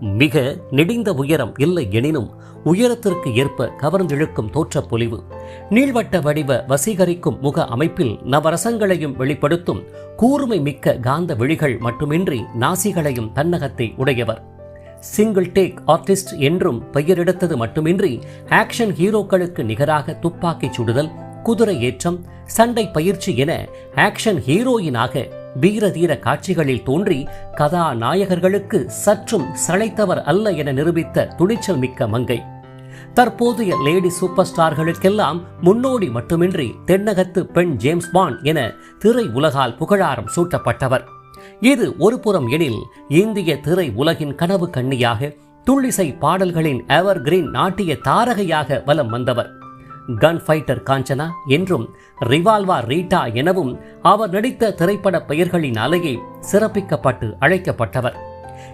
மிக நெடிந்த உயரம் இல்லை எனினும் உயரத்திற்கு ஏற்ப கவர்ந்திழுக்கும் தோற்றப்பொலிவு. நீள்வட்ட வடிவ வசீகரிக்கும் முக அமைப்பில் நவரசங்களையும் வெளிப்படுத்தும் கூர்மை மிக்க காந்த விழிகள் மட்டுமின்றி நாசிகளையும் தன்னகத்தை உடையவர். சிங்கிள் டேக் ஆர்டிஸ்ட் என்றும் பெயரெடுத்தது மட்டுமின்றி ஆக்ஷன் ஹீரோக்களுக்கு நிகராக துப்பாக்கி சுடுதல் குதிரை ஏற்றம் சண்டை பயிற்சி என ஆக்ஷன் ஹீரோயினாக வீரதீர காட்சிகளில் தோன்றி கதாநாயகர்களுக்கு சற்றும் சளைத்தவர் அல்ல என நிரூபித்த துணிச்சல் மிக்க மங்கை. தற்போதைய லேடி சூப்பர் ஸ்டார்களுக்கெல்லாம் முன்னோடி மட்டுமின்றி தென்னகத்து பெண் ஜேம்ஸ் பாண்ட் என திரை உலகால் புகழாரம் சூட்டப்பட்டவர். இது ஒரு புறம் எனில் இந்திய திரை உலகின் கனவு கண்ணியாக துள்ளிசை பாடல்களின் எவர் கிரீன் நாட்டிய தாரகையாக வலம் வந்தவர். கன் ஃபைட்டர் காஞ்சனா என்றும் ரிவால்வா ரீட்டா எனவும் அவர் நடித்த திரைப்பட பெயர்களினாலேயே சிறப்பிக்கப்பட்டு அழைக்கப்பட்டவர்.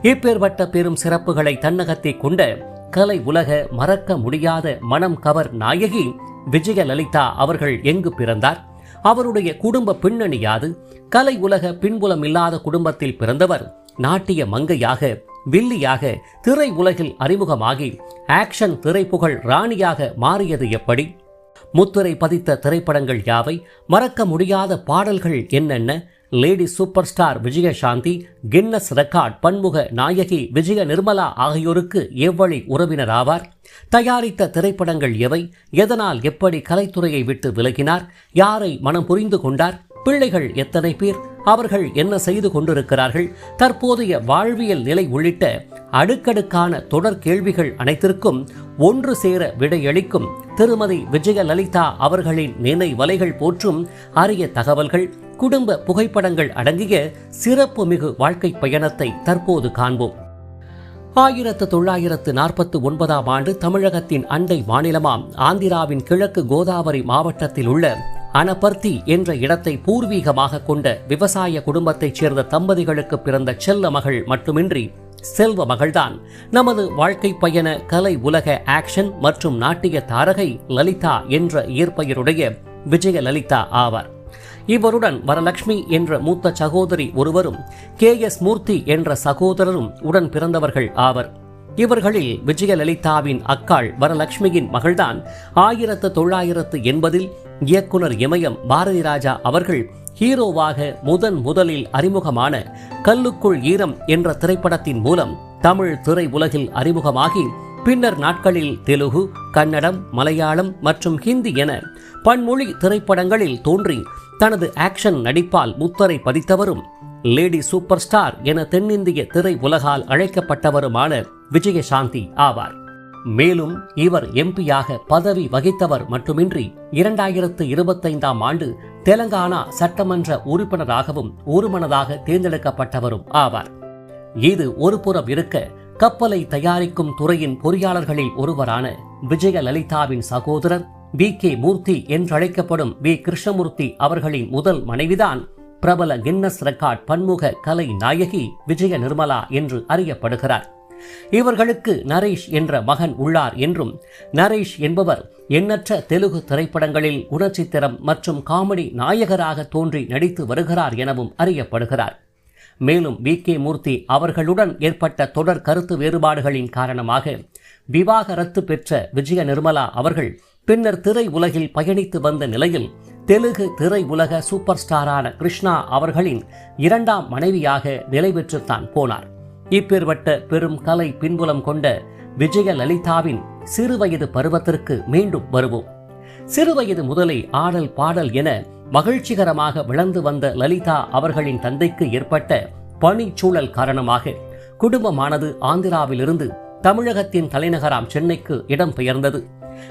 இப்பேற்பட்ட பெரும் சிறப்புகளை தன்னகத்தை கொண்ட கலை உலக மறக்க முடியாத மனம் கவர் நாயகி விஜயலலிதா அவர்கள் எங்கு பிறந்தார்? அவருடைய குடும்ப பின்னணி யாது? கலை உலக பின்புலம் இல்லாத குடும்பத்தில் பிறந்தவர் நாட்டிய மங்கையாக வில்லியாக திரை உலகில் அறிமுகமாகி ஆக்ஷன் திரைப்புகழ் ராணியாக மாறியது எப்படி? முத்துரை பதித்த திரைப்படங்கள் யாவை? மறக்க முடியாத பாடல்கள் என்னென்ன? Lady superstar Vijayashanti Guinness record பன்முக நாயகி விஜய நிர்மலா ஆகியோருக்கு எவ்வழி உறவினர் ஆவார்? தயாரித்த திரைப்படங்கள் எவை? எதனால் எப்படி கலைத்துறையை விட்டு விலகினார்? யாரை மனம் புரிந்து கொண்டார்? பிள்ளைகள் எத்தனை பேர்? அவர்கள் என்ன செய்து கொண்டிருக்கிறார்கள்? தற்போதைய வாழ்வியல் நிலை உள்ளிட்ட அடுக்கடுக்கான தொடர் கேள்விகள் அனைத்திற்கும் ஒன்று சேர விடையளிக்கும் திருமதி விஜயலலிதா அவர்களின் நினைவலைகள் போற்றும் அரிய தகவல்கள் குடும்ப புகைப்படங்கள் அடங்கிய சிறப்பு மிகு வாழ்க்கை பயணத்தை தற்போது காண்போம். ஆயிரத்து தொள்ளாயிரத்து நாற்பத்து ஒன்பதாம் ஆண்டு தமிழகத்தின் அண்டை மாநிலமாம் ஆந்திராவின் கிழக்கு கோதாவரி மாவட்டத்தில் உள்ள அனபர்த்தி என்ற இடத்தை பூர்வீகமாக கொண்ட விவசாய குடும்பத்தைச் சேர்ந்த தம்பதிகளுக்கு பிறந்த செல்ல மகள் மட்டுமின்றி செல்வ மகள்தான். நமது வாழ்க்கை பயண கலை உலக ஆக்ஷன் மற்றும் நாட்டிய தாரகை லலிதா என்ற இயற்பெயருடைய விஜய லலிதா ஆவார். இவருடன் வரலட்சுமி என்ற மூத்த சகோதரி ஒருவரும் கே எஸ் மூர்த்தி என்ற சகோதரரும் உடன் பிறந்தவர்கள் ஆவர். இவர்களில் விஜயலலிதாவின் அக்காள் வரலட்சுமியின் மகள்தான். ஆயிரத்து தொள்ளாயிரத்து எண்பதில் இயக்குனர் இமயம் பாரதி ராஜா அவர்கள் ஹீரோவாக முதன் முதலில் அறிமுகமான கல்லுக்குள் ஈரம் என்ற திரைப்படத்தின் மூலம் தமிழ் திரை உலகில் அறிமுகமாகி பின்னர் நாட்களில் தெலுகு கன்னடம் மலையாளம் மற்றும் ஹிந்தி என பன்மொழி திரைப்படங்களில் தோன்றி தனது ஆக்ஷன் நடிப்பால் முத்தரை பதித்தவரும் லேடி சூப்பர் ஸ்டார் என தென்னிந்திய திரை உலகால் அழைக்கப்பட்டவருமான விஜயசாந்தி ஆவார். மேலும் இவர் எம்பியாக பதவி வகித்தவர் மட்டுமின்றி இரண்டாயிரத்து இருபத்தைந்தாம் ஆண்டு தெலங்கானா சட்டமன்ற உறுப்பினராகவும் ஒருமனதாக தேர்ந்தெடுக்கப்பட்டவரும் ஆவார். இது ஒரு புறம் இருக்க கப்பலை தயாரிக்கும் துறையின் பொறியாளர்களில் ஒருவரான விஜயலலிதாவின் சகோதரர் வி. கே. மூர்த்தி என்றழைக்கப்படும் வி. கிருஷ்ணமூர்த்தி அவர்களின் முதல் மனைவிதான் பிரபல கின்னஸ் ரெக்கார்ட் பன்முக கலை நாயகி விஜய நிர்மலா என்று அறியப்படுகிறார். இவர்களுக்கு நரேஷ் என்ற மகன் உள்ளார் என்றும் நரேஷ் என்பவர் எண்ணற்ற தெலுங்கு திரைப்படங்களில் உணர்ச்சித்திரம் மற்றும் காமெடி நாயகராக தோன்றி நடித்து வருகிறார் எனவும் அறியப்படுகிறார். மேலும் வி. கே. மூர்த்தி அவர்களுடன் ஏற்பட்ட தொடர் கருத்து வேறுபாடுகளின் காரணமாக விவாகரத்து பெற்ற விஜய நிர்மலா அவர்கள் பின்னர் திரை உலகில் பயணித்து வந்த நிலையில் தெலுங்கு திரை உலக சூப்பர் ஸ்டாரான கிருஷ்ணா அவர்களின் இரண்டாம் மனைவியாக நிலை பெற்றுத்தான் போனார். இப்பேர்பட்ட பெரும் கலை பின்புலம் கொண்ட விஜயலலிதாவின் சிறுவயது பருவத்திற்கு மீண்டும் வருவோம். சிறுவயது முதலே ஆடல் பாடல் என மகிழ்ச்சிகரமாக விளந்து வந்த லலிதா அவர்களின் தந்தைக்கு ஏற்பட்ட பணிச்சூழல் காரணமாக குடும்பமானது ஆந்திராவிலிருந்து தமிழகத்தின் தலைநகராம் சென்னைக்கு இடம்பெயர்ந்தது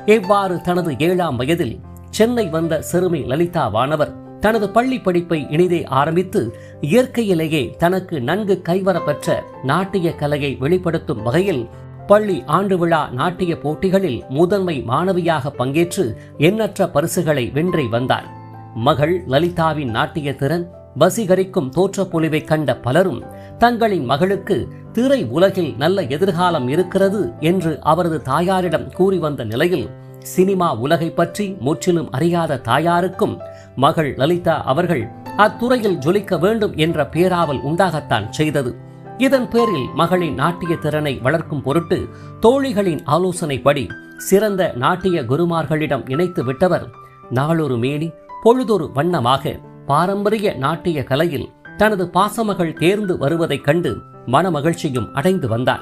இவ்வாறு தனது ஏழாம் வயதில் சென்னை வந்த சிறுமி லலிதா வானவர் தனது பள்ளி படிப்பை இனிதே ஆரம்பித்து இயற்கையிலேயே தனக்கு நன்கு கைவரப்பெற்ற நாட்டிய கலையை வெளிப்படுத்தும் வகையில் பள்ளி ஆண்டு விழா நாட்டிய போட்டிகளில் முதன்மை மாணவியாக பங்கேற்று எண்ணற்ற பரிசுகளை வென்றி வந்தார். மகள் லலிதாவின் நாட்டிய திறன் வசீகரிக்கும் தோற்றப்பொழிவை கண்ட பலரும் தங்களின் மகளுக்கு திரை உலகில் நல்ல எதிர்காலம் இருக்கிறது என்று அவரது தாயாரிடம் கூறி வந்த நிலையில் சினிமா உலகை பற்றி முற்றிலும் அறியாத தாயாருக்கும் மகள் லலிதா அவர்கள் அத்துறையில் ஜொலிக்க வேண்டும் என்ற பேராவல் உண்டாகத்தான் செய்தது. இதன் பேரில் மகளின் நாட்டிய திறனை வளர்க்கும் பொருட்டு தோழிகளின் ஆலோசனைப்படி சிறந்த நாட்டிய குருமார்களிடம் இணைத்து விட்டவர் நாளொரு மேனி பொழுதொரு வண்ணமாக பாரம்பரிய நாட்டிய கலையில் தனது பாசமகள் தேர்ந்து வருவதைக் கண்டு மனமகிழ்ச்சியும் அடைந்து வந்தார்.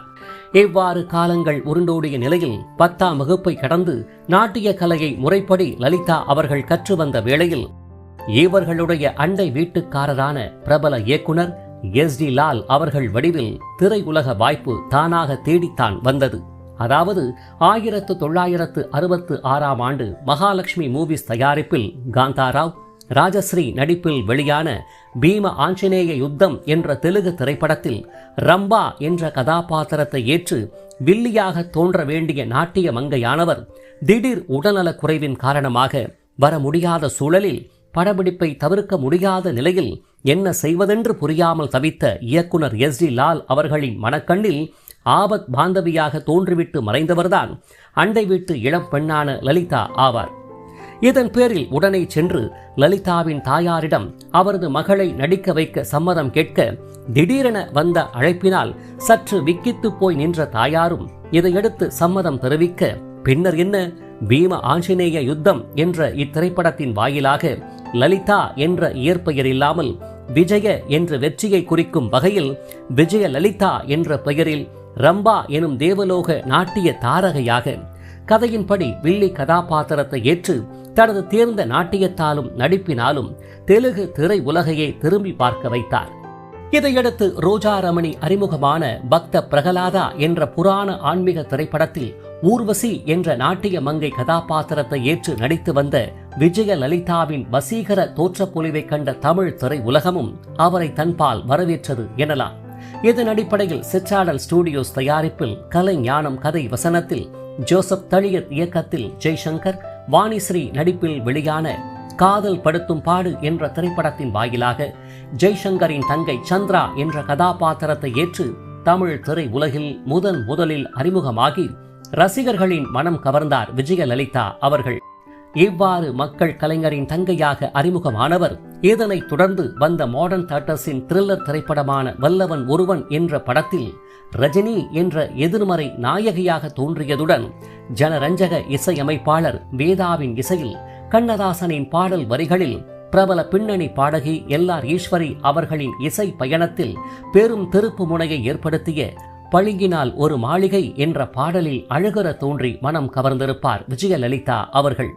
இவ்வாறு காலங்கள் உருண்டோடிய நிலையில் பத்தாம் வகுப்பை கடந்து நாட்டிய கலையை முறைப்படி லலிதா அவர்கள் கற்று வந்த வேளையில் இவர்களுடைய அண்டை வீட்டுக்காரரான பிரபல இயக்குனர் எஸ் டி லால் அவர்கள் வடிவில் திரையுலக வாய்ப்பு தானாக தேடித்தான் வந்தது. அதாவது ஆயிரத்து தொள்ளாயிரத்து அறுபத்து ஆறாம் ஆண்டு மகாலட்சுமி மூவிஸ் தயாரிப்பில் காந்தாராவ் ராஜஸ்ரீ நடிப்பில் வெளியான பீம ஆஞ்சநேய யுத்தம் என்ற தெலுங்கு திரைப்படத்தில் ரம்பா என்ற கதாபாத்திரத்தை ஏற்று வில்லியாக தோன்ற வேண்டிய நாட்டிய மங்கையானவர் திடீர் உடல்நலக் குறைவின் காரணமாக வர முடியாத சூழலில் படப்பிடிப்பை தவிர்க்க முடியாத நிலையில் என்ன செய்வதென்று புரியாமல் தவித்த இயக்குனர் எஸ் டி லால் அவர்களின் மனக்கண்ணில் ஆபத் பாந்தவியாக தோன்றிவிட்டு மறைந்தவர்தான் அண்டை வீட்டு இளம் பெண்ணான லலிதா ஆவார். இதன் பேரில் உடனே சென்று லலிதாவின் தாயாரிடம் அவரது மகளை நடிக்க வைக்க சம்மதம் கேட்க திடீரென வந்த அழைப்பினால் சற்று விக்கித்து போய் நின்ற தாயாரும் இதையடுத்து சம்மதம் தெரிவிக்க பின்னர் என்ன? பீம ஆஞ்சநேய யுத்தம் என்ற இத்திரைப்படத்தின் வாயிலாக லலிதா என்ற இயற்பெயர் இல்லாமல் விஜய என்ற வெற்றியை குறிக்கும் வகையில் விஜய லலிதா என்ற பெயரில் ரம்பா எனும் தேவலோக நாட்டிய தாரகையாக கதையின்படி வில்லி கதாபாத்திரத்தை ஏற்று தனது தேர்ந்த நாட்டியத்தாலும் நடிப்பினாலும் தெலுங்கு திரை உலகையே திரும்பி பார்க்க வைத்தார். இதையடுத்து ரோஜா ரமணி அறிமுகமான பக்த பிரகலாதா என்ற புராண ஆன்மீக திரைப்படத்தில் ஊர்வசி என்ற நாட்டிய மங்கை கதாபாத்திரத்தை ஏற்று நடித்து வந்த விஜய லலிதாவின் வசீகர தோற்றப்பொலிவை கண்ட தமிழ் திரை உலகமும் அவரை தன்பால் வரவேற்றது எனலாம். இதன் அடிப்படையில் சிற்றாடல் ஸ்டுடியோஸ் தயாரிப்பில் கலை ஞானம் கதை வசனத்தில் ஜோசப் தளியத் இயக்கத்தில் ஜெய்சங்கர் வாணிஸ்ரீ நடிப்பில் வெளியான காதல் படுத்தும் பாடு என்ற திரைப்படத்தின் வாயிலாக ஜெய்சங்கரின் தங்கை சந்திரா என்ற கதாபாத்திரத்தை ஏற்று தமிழ் திரை உலகில் முதன் முதலில் அறிமுகமாகி ரசிகர்களின் மனம் கவர்ந்தார் விஜயலலிதா அவர்கள். இவ்வாறு மக்கள் கலைஞரின் தங்கையாக அறிமுகமானவர். இதனைத் தொடர்ந்து வந்த மாடர்ன் தாட்டர்ஸின் த்ரில்லர் திரைப்படமான வல்லவன் ஒருவன் என்ற படத்தில் ரஜினி என்ற எதிர்மறை நாயகியாக தோன்றியதுடன் ஜனரஞ்சக இசையமைப்பாளர் வேதாவின் இசையில் கண்ணதாசனின் பாடல் வரிகளில் பிரபல பின்னணி பாடகி எல்ஆர் ஈஸ்வரி அவர்களின் இசை பயணத்தில் பெரும் திருப்பு முனையை ஏற்படுத்திய பழுங்கினால் ஒரு மாளிகை என்ற பாடலில் அழகுற தோன்றி மனம் கவர்ந்திருப்பார் விஜயலலிதா அவர்கள்.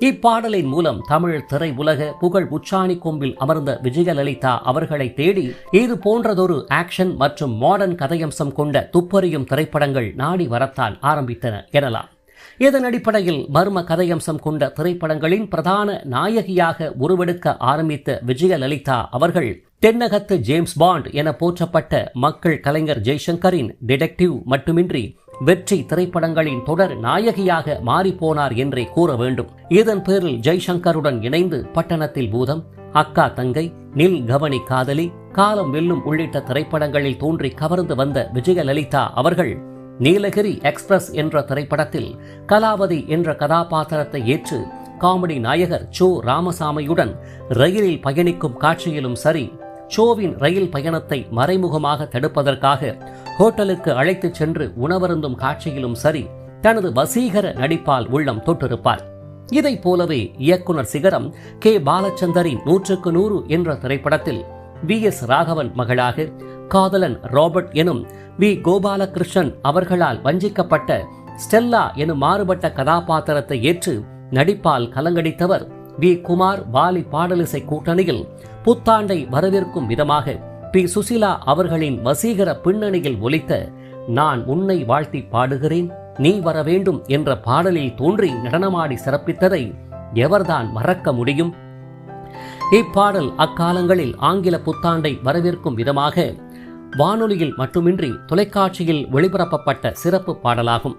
இப்பாடலின் மூலம் தமிழ் திரை உலக புகழ் உச்சாணி கொம்பில் அமர்ந்த விஜயலலிதா அவர்களை தேடி இது போன்றதொரு ஆக்ஷன் மற்றும் மாடர்ன் கதையம்சம் கொண்ட துப்பறியும் திரைப்படங்கள் நாடி வரத்தான் ஆரம்பித்தன எனலாம். இதன் அடிப்படையில் மர்ம கதையம்சம் கொண்ட திரைப்படங்களின் பிரதான நாயகியாக உருவெடுக்க ஆரம்பித்த விஜயலலிதா அவர்கள் தென்னகத்து ஜேம்ஸ் பாண்ட் என போற்றப்பட்ட மக்கள் கலைஞர் ஜெய்சங்கரின் டிடெக்டிவ் மட்டுமின்றி வெற்றி திரைப்படங்களின் தொடர் நாயகியாக மாறிப்போனார் என்றே கூற வேண்டும். இதன் பேரில் ஜெய்சங்கருடன் இணைந்து பட்டணத்தில் பூதம் அக்கா தங்கை நில் கவனி காதலி காலம் வெல்லும் உள்ளிட்ட திரைப்படங்களில் தோன்றி கவர்ந்து வந்த விஜயலலிதா அவர்கள் நீலகிரி எக்ஸ்பிரஸ் என்ற திரைப்படத்தில் கலாவதி என்ற கதாபாத்திரத்தை ஏற்று காமெடி நாயகர் சோ ராமசாமியுடன் ரயிலில் பயணிக்கும் காட்சியிலும் சரி சோவின் ரயில் பயணத்தை மறைமுகமாக தடுப்பதற்காக ஹோட்டலுக்கு அழைத்துச் சென்று உணவருந்தும் காட்சியிலும் சரி தனது வசீகர நடிப்பால் உள்ளம் தொட்டிருப்பார். இதைப் போலவே இயக்குனர் சிகரம் கே. பாலச்சந்தரின் நூற்றுக்கு நூறு என்ற திரைப்படத்தில் வி. எஸ். ராகவன் மகளாக காதலன் ராபர்ட் எனும் வி. கோபாலகிருஷ்ணன் அவர்களால் வஞ்சிக்கப்பட்ட ஸ்டெல்லா எனும் மாறுபட்ட கதாபாத்திரத்தை ஏற்று நடிப்பால் கலங்கடித்தவர் வி. குமார் பாலி பாடலிசை கூட்டணியில் புத்தாண்டை வரவேற்கும் விதமாக பி. சுசிலா அவர்களின் வசீகர பின்னணியில் ஒலித்த நான் உன்னை வாழ்த்தி பாடுகிறேன் நீ வர வேண்டும் என்ற பாடலில் தோன்றி நடனமாடி சிறப்பித்ததை எவர்தான் மறக்க முடியும்? இப்பாடல் அக்காலங்களில் ஆங்கில புத்தாண்டை வரவேற்கும் விதமாக வானொலியில் மட்டுமின்றி தொலைக்காட்சியில் ஒளிபரப்பப்பட்ட சிறப்பு பாடலாகும்.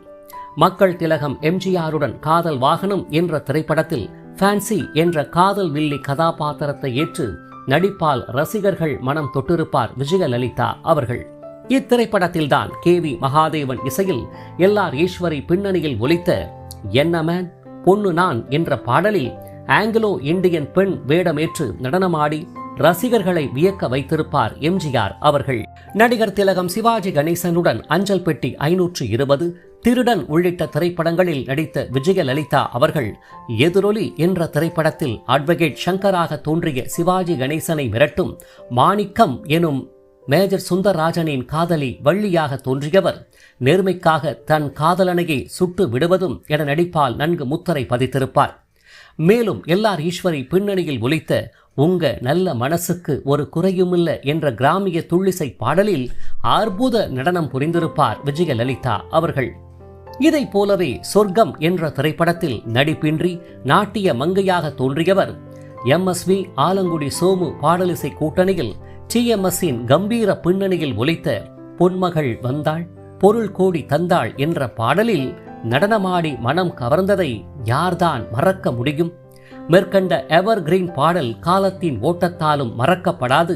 மக்கள் திலகம் எம்ஜிஆருடன் காதல் வாகனம் என்ற திரைப்படத்தில் ஃபேன்சி என்ற காதல் வில்லி கதாபாத்திரத்தை ஏற்று நடிப்பால் ரசிகர்கள் மனம் தொட்டிருப்பார் விஜயலலிதா அவர்கள். இத்திரைப்படத்தில்தான் கே வி மகாதேவன் இசையில் எல்ஆர் ஈஸ்வரி பின்னணியில் ஒலித்த என்ன மேன்? பொண்ணு நான் என்ற பாடலில் ஆங்கிலோ இந்தியன் பெண் வேடமேற்று நடனமாடி ரசிகர்களை வியக்க வைத்திருப்பார் எம்ஜிஆர் அவர்கள். நடிகர் திலகம் சிவாஜி கணேசனுடன் அஞ்சல் பெட்டி ஐநூற்று இருபது திருடன் உள்ளிட்ட திரைப்படங்களில் நடித்த விஜயலலிதா அவர்கள் எதிரொலி என்ற திரைப்படத்தில் அட்வொகேட் சங்கராக தோன்றிய சிவாஜி கணேசனை மிரட்டும் மாணிக்கம் எனும் மேஜர் சுந்தரராஜனின் காதலி வள்ளியாக தோன்றியவர். நேர்மைக்காக தன் காதலனையை சுட்டு விடுவதும் என நடிப்பால் நன்கு முத்தரை பதித்திருப்பார். மேலும் எல்லார் ஈஸ்வரி பின்னணியில் ஒலித்த உங்க நல்ல மனசுக்கு ஒரு குறையுமில்ல என்ற கிராமிய துள்ளிசை பாடலில் அற்புத நடனம் புரிந்திருப்பார் விஜயலலிதா அவர்கள். இதை போலவே சொர்க்கம் என்ற திரைப்படத்தில் நடிப்பின்றி நாட்டிய மங்கையாக தோன்றியவர் எம்எஸ்வி ஆலங்குடி சோமு பாடலிசை கூட்டணியில் டிஎம்எஸ்ஸின் கம்பீர பின்னணியில் ஒலித்த பொன்மகள் வந்தாள் பொருள் கோடி தந்தாள் என்ற பாடலில் நடனமாடி மனம் கவர்ந்ததை யார்தான் மறக்க முடியும்? மேற்கண்ட எவர் கிரீன் பாடல் காலத்தின் ஓட்டத்தாலும் மறக்கப்படாது.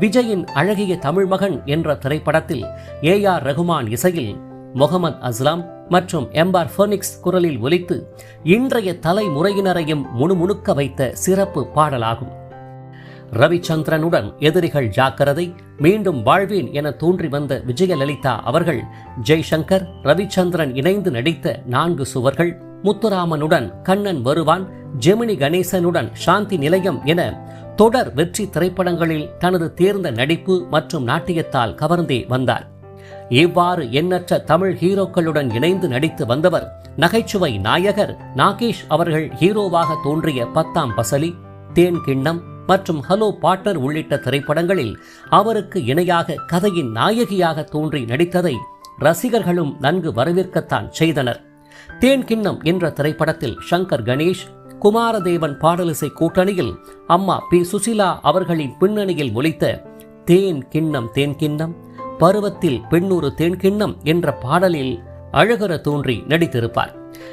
விஜயின் அழகிய தமிழ் மகன் என்ற திரைப்படத்தில் ஏ ஆர் ரகுமான் இசையில் முகமது அஸ்லாம் மற்றும் எம்பார் ஃபோனிக்ஸ் குரலில் ஒலித்து இன்றைய தலைமுறையினரையும் முணுமுணுக்க வைத்த சிறப்பு பாடலாகும். ரவிச்சந்திரனுடன் எதிரிகள் ஜாக்கிரதை மீண்டும் வாழ்வேன் என தோன்றி வந்த விஜயலலிதா அவர்கள் ஜெய்சங்கர் ரவிச்சந்திரன் இணைந்து நடித்த நான்கு சுவர்கள் முத்துராமனுடன் கண்ணன் வருவான் ஜெமினி கணேசனுடன் சாந்தி நிலையம் என தொடர் வெற்றி திரைப்படங்களில் தனது தேர்ந்த நடிப்பு மற்றும் நாட்டியத்தால் கவர்ந்தே வந்தார். இவ்வாறு எண்ணற்ற தமிழ் ஹீரோக்களுடன் இணைந்து நடித்து வந்தவர் நகைச்சுவை நாயகர் நாகேஷ் அவர்கள் ஹீரோவாக தோன்றிய பத்தாம் பசலி தேன் கிண்ணம் மற்றும் ஹலோ பாட்டர் உள்ளிட்ட திரைப்படங்களில் அவருக்கு இணையாக கதையின் நாயகியாக தோன்றி நடித்ததை ரசிகர்களும் நன்கு வரவேற்கத்தான் செய்தனர். தேன் கிண்ணம் என்ற திரைப்படத்தில் சங்கர் கணேஷ் குமாரதேவன் பாடலிசை கூட்டணியில் அம்மா பி. சுசிலா அவர்களின் பின்னணியில் ஒலித்த தேன் கிண்ணம் தேன் கிண்ணம் பருவத்தில் பெண்ணொரு தேன் கிண்ணம் என்ற பாடலில் அழகர தோன்றி நடித்திருப்பார்.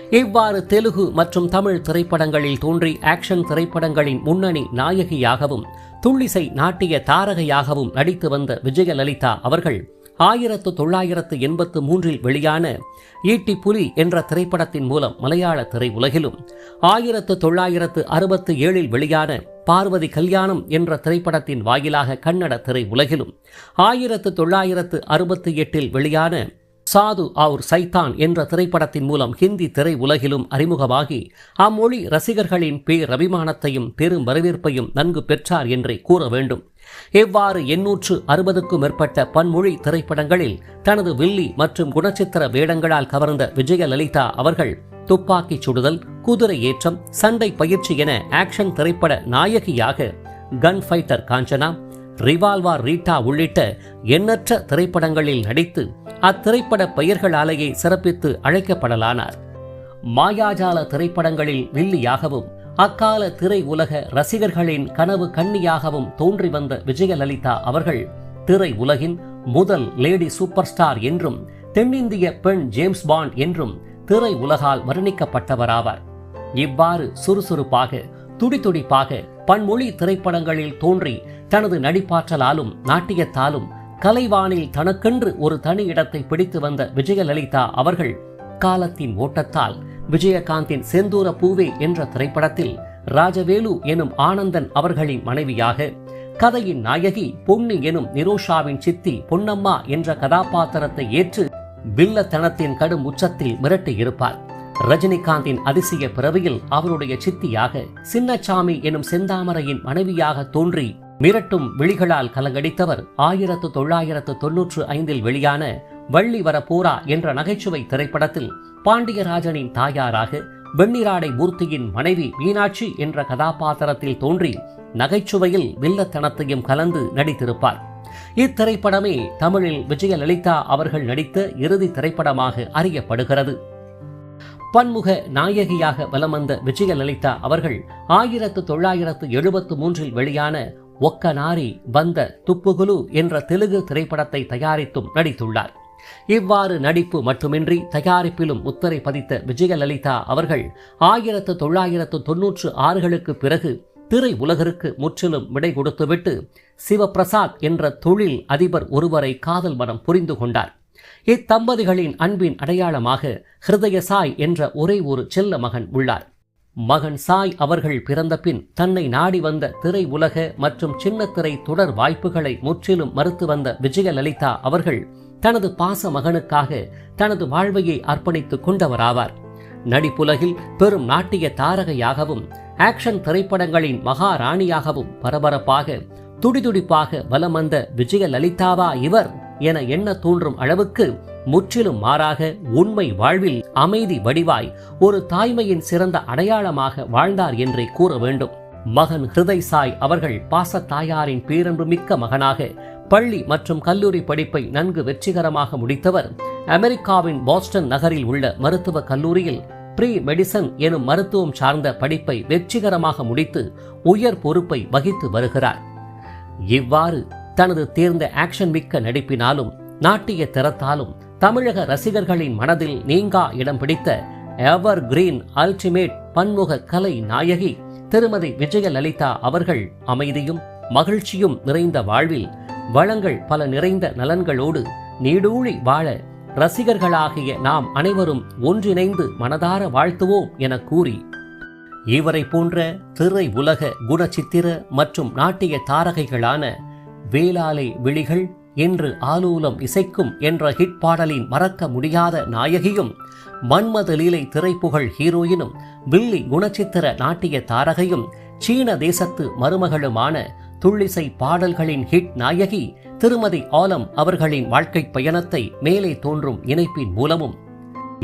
இவ்வாறு தெலுகு மற்றும் தமிழ் திரைப்படங்களில் தோன்றி ஆக்ஷன் திரைப்படங்களின் முன்னணி நாயகியாகவும் துள்ளிசை நாட்டிய தாரகையாகவும் நடித்து வந்த விஜயலலிதா அவர்கள் ஆயிரத்து தொள்ளாயிரத்து எண்பத்து மூன்றில் வெளியான ஈட்டி புலி என்ற திரைப்படத்தின் மூலம் மலையாள திரையுலகிலும் ஆயிரத்து தொள்ளாயிரத்து அறுபத்து ஏழில் வெளியான பார்வதி கல்யாணம் என்ற திரைப்படத்தின் வாயிலாக கன்னட திரையுலகிலும் ஆயிரத்து தொள்ளாயிரத்து அறுபத்தி எட்டில் வெளியான சாது அவுர் சைத்தான் என்ற திரைப்படத்தின் மூலம் ஹிந்தி திரை உலகிலும் அறிமுகமாகி அம்மொழி ரசிகர்களின் பேரபிமானத்தையும் பெரும் வரவேற்பையும் நன்கு பெற்றார் என்றே கூற வேண்டும். இவ்வாறு எண்ணூற்று அறுபதுக்கும் மேற்பட்ட பன்மொழி திரைப்படங்களில் தனது வில்லி மற்றும் குணச்சித்திர வேடங்களால் கவர்ந்த விஜயலலிதா அவர்கள் துப்பாக்கி சுடுதல் குதிரை ஏற்றம் சண்டை பயிற்சி என ஆக்ஷன் திரைப்பட நாயகியாக gun fighter Kanchana revolver Rita உள்ளிட்ட எண்ணற்ற திரைப்படங்களில் நடித்து அத்திரைப்பட பெயர்களாலேயே சிறப்பித்து அழைக்கப்படலானார். மாயாஜால திரைப்படங்களில் வில்லியாகவும் அக்கால திரை உலக ரசிகர்களின் கனவு கண்ணியாகவும் தோன்றி வந்த விஜயலலிதா அவர்கள் திரை உலகின் முதல் லேடி சூப்பர் ஸ்டார் என்றும் தென்னிந்திய பெண் ஜேம்ஸ் பாண்ட் என்றும் திரை உலகால் வர்ணிக்கப்பட்டவராவார். இவ்வாறு சுறுசுறுப்பாக துடிதுடிப்பாக பன்மொழி திரைப்படங்களில் தோன்றி தனது நடிப்பாற்றலாலும் நாட்டியத்தாலும் கலைவானில் தனக்கென்று ஒரு தனி இடத்தை பிடித்து வந்த விஜயலலிதா அவர்கள் காலத்தின் ஓட்டத்தால் விஜயகாந்தின் செந்தூர பூவே என்ற திரைப்படத்தில் ராஜவேலு எனும் ஆனந்தன் அவர்களின் மனைவியாக கதையின் நாயகி பொன்னி எனும் நிரோஷாவின் சித்தி பொன்னம்மா என்ற கதாபாத்திரத்தை ஏற்று வில்லத்தனத்தின் கடும் உச்சத்தில் மிரட்டியிருப்பார் ரஜினிகாந்தின் அதிசய பிறவியில் அவருடைய சித்தியாக சின்னச்சாமி எனும் செந்தாமரையின் மனைவியாக தோன்றி மிரட்டும் விழிகளால் கலங்கடித்தவர் ஆயிரத்து தொள்ளாயிரத்து தொன்னூற்று ஐந்தில் வெளியான வள்ளி வர போரா என்ற நகைச்சுவை திரைப்படத்தில் பாண்டியராஜனின் தாயாராக வெண்ணிராடை மூர்த்தியின் மனைவி மீனாட்சி என்ற கதாபாத்திரத்தில் தோன்றி நகைச்சுவையில் வில்லத்தனத்தையும் கலந்து நடித்திருப்பார். இத்திரைப்படமே தமிழில் விஜயலலிதா அவர்கள் நடித்த இறுதி திரைப்படமாக அறியப்படுகிறது. பன்முக நாயகியாக வலம் வந்த விஜயலலிதா அவர்கள் ஆயிரத்து தொள்ளாயிரத்து எழுபத்து மூன்றில் வெளியான ஒக்கநாரி வந்த துப்புகுலு என்ற தெலுங்கு திரைப்படத்தை தயாரித்தும் நடித்துள்ளார். இவ்வாறு நடிப்பு மட்டுமின்றி தயாரிப்பிலும் முத்திரை பதித்த விஜயலலிதா அவர்கள் ஆயிரத்து தொள்ளாயிரத்து தொன்னூற்று ஆறுகளுக்கு பிறகு திரை உலகிற்கு முற்றிலும் விடை கொடுத்துவிட்டு சிவபிரசாத் என்ற தொழில் அதிபர் ஒருவரை காதல் மனம் புரிந்து கொண்டார். இத்தம்பதிகளின் அன்பின் அடையாளமாக ஹிருதய சாய் என்ற ஒரே ஒரு செல்ல மகன் உள்ளார். மகன் சாய் அவர்கள் பிறந்த பின் தன்னை நாடி வந்த திரை உலக மற்றும் சின்னத்திரை தொடர் வாய்ப்புகளை முற்றிலும் மறுத்து வந்த விஜயலலிதா அவர்கள் தனது பாச மகனுக்காக தனது வாழ்வையை அர்ப்பணித்துக் கொண்டவராவார். நடிப்புலகில் பெரும் நாட்டிய தாரகையாகவும் ஆக்ஷன் திரைப்படங்களின் மகாராணியாகவும் பரபரப்பாக துடிதுடிப்பாக வலம் வந்த விஜயலலிதாவா இவர் என எண்ண தோன்றும் அளவுக்கு முற்றிலும் மாறாக உண்மை வாழ்வில் அமைதி வடிவாய் ஒரு தாய்மையின் சிறந்த அடையாளமாக வாழ்ந்தார் என்றே கூற வேண்டும். மகன் ஹிருதய் சாய் அவர்கள் பாசத்தாயாரின் பேரன்பு மிக்க மகனாக பள்ளி மற்றும் கல்லூரி படிப்பை நன்கு வெற்றிகரமாக முடித்தவர். அமெரிக்காவின் பாஸ்டன் நகரில் உள்ள மருத்துவக் கல்லூரியில் ப்ரீ மெடிசன் எனும் மருத்துவம் சார்ந்த படிப்பை வெற்றிகரமாக முடித்து உயர் பொறுப்பை வகித்து வருகிறார். இவ்வாறு தனது தேர்ந்த ஆக்ஷன் மிக்க நடிப்பினாலும் நாட்டிய திறத்தாலும் தமிழக ரசிகர்களின் மனதில் நீங்கா இடம் பிடித்த எவர் கிரீன் அல்டிமேட் பன்முக கலை நாயகி திருமதி விஜயலலிதா அவர்கள் அமைதியும் மகிழ்ச்சியும் நிறைந்த வாழ்வில் வளங்கள் பல நிறைந்த நலன்களோடு நீடூழி வாழ ரசிகர்களாகிய நாம் அனைவரும் ஒன்றிணைந்து மனதார வாழ்த்துவோம் என கூறி இவரை போன்ற திரை உலக குணச்சித்திர மற்றும் நாட்டிய தாரகைகளான வேளாலை விழிகள் என்று ஆலூலம் இசைக்கும் என்ற ஹிட் பாடலின் மறக்க முடியாத நாயகியும் மன்மத லீலை திரைப்புகழ் ஹீரோயினும் வில்லி குணச்சித்திர நாட்டிய தாரகையும் சீன தேசத்து மருமகளுமான துள்ளிசை பாடல்களின் ஹிட் நாயகி திருமதி ஆலம் அவர்களின் வாழ்க்கை பயணத்தை மேலே தோன்றும் இணைப்பின் மூலமும்.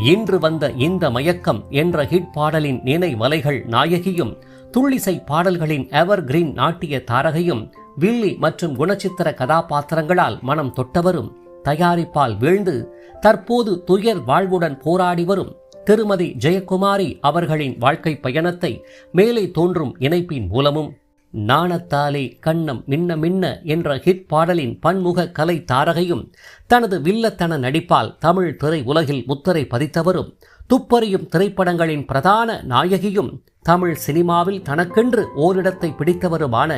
இன்று வந்த இந்த மயக்கம் என்ற ஹிட் பாடலின் நினைவலைகள் நாயகியும் துள்ளிசை பாடல்களின் எவர் கிரீன் நாட்டிய தாரகையும் வில்லி மற்றும் குணச்சித்திர கதாபாத்திரங்களால் மனம் தொட்டவரும் தயாரிப்பால் வீழ்ந்து தற்போது துயர் வாழ்வுடன் போராடி வரும் திருமதி ஜெயக்குமாரி அவர்களின் வாழ்க்கை பயணத்தை மேலே தோன்றும் இணைப்பின் மூலமும் நாணத்தாலே கண்ணம் மின்ன மின்ன என்ற ஹிட் பாடலின் பன்முக கலை தாரகையும் தனது வில்லத்தன நடிப்பால் தமிழ் திரை உலகில் முத்திரை பதித்தவரும் துப்பறியும் திரைப்படங்களின் பிரதான நாயகியும் தமிழ் சினிமாவில் தனக்கென்று ஓரிடத்தை பிடித்தவருமான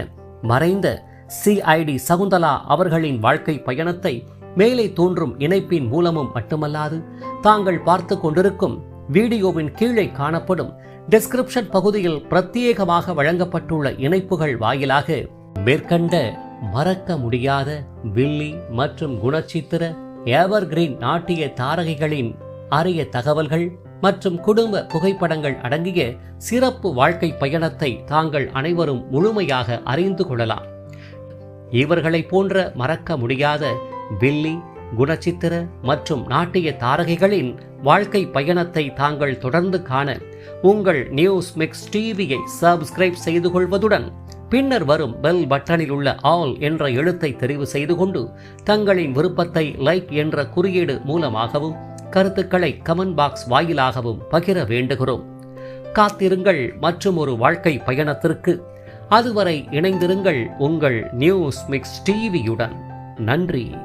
மறைந்த சிஐடி சகுந்தலா அவர்களின் வாழ்க்கை பயணத்தை மேலே தோன்றும் இணைப்பின் மூலமும் மட்டுமல்லாது தாங்கள் பார்த்து கொண்டிருக்கும் வீடியோவின் கீழே காணப்படும் டிஸ்கிரிப்ஷன் பகுதியில் பிரத்யேகமாக வழங்கப்பட்டுள்ள இணைப்புகள் வாயிலாக மேற்கண்ட மறக்க முடியாத வில்லி மற்றும் குணச்சித்திர எவர்கிரீன் நாட்டிய தாரகைகளின் அரிய தகவல்கள் மற்றும் குடும்ப புகைப்படங்கள் அடங்கிய சிறப்பு வாழ்க்கை பயணத்தை தாங்கள் அனைவரும் முழுமையாக அறிந்து கொள்ளலாம். இவர்களை போன்ற மறக்க முடியாத வில்லி குணச்சித்திர மற்றும் நாட்டிய தாரகைகளின் வாழ்க்கை பயணத்தை தாங்கள் தொடர்ந்து காண உங்கள் நியூஸ் மிக்ஸ் டிவியை சப்ஸ்கிரைப் செய்து கொள்வதுடன் பின்னர் வரும் பெல் பட்டனில் உள்ள ஆல் என்ற எழுத்தை தெரிவு செய்து கொண்டு தங்களின் விருப்பத்தை லைக் என்ற குறியீடு மூலமாகவும் கருத்துக்களை கமெண்ட் பாக்ஸ் வாயிலாகவும் பகிர வேண்டுகிறோம். காத்திருங்கள் மற்றும் ஒரு வாழ்க்கை பயணத்திற்கு அதுவரை இணைந்திருங்கள் உங்கள் நியூஸ் மிக்ஸ் டிவியுடன். நன்றி.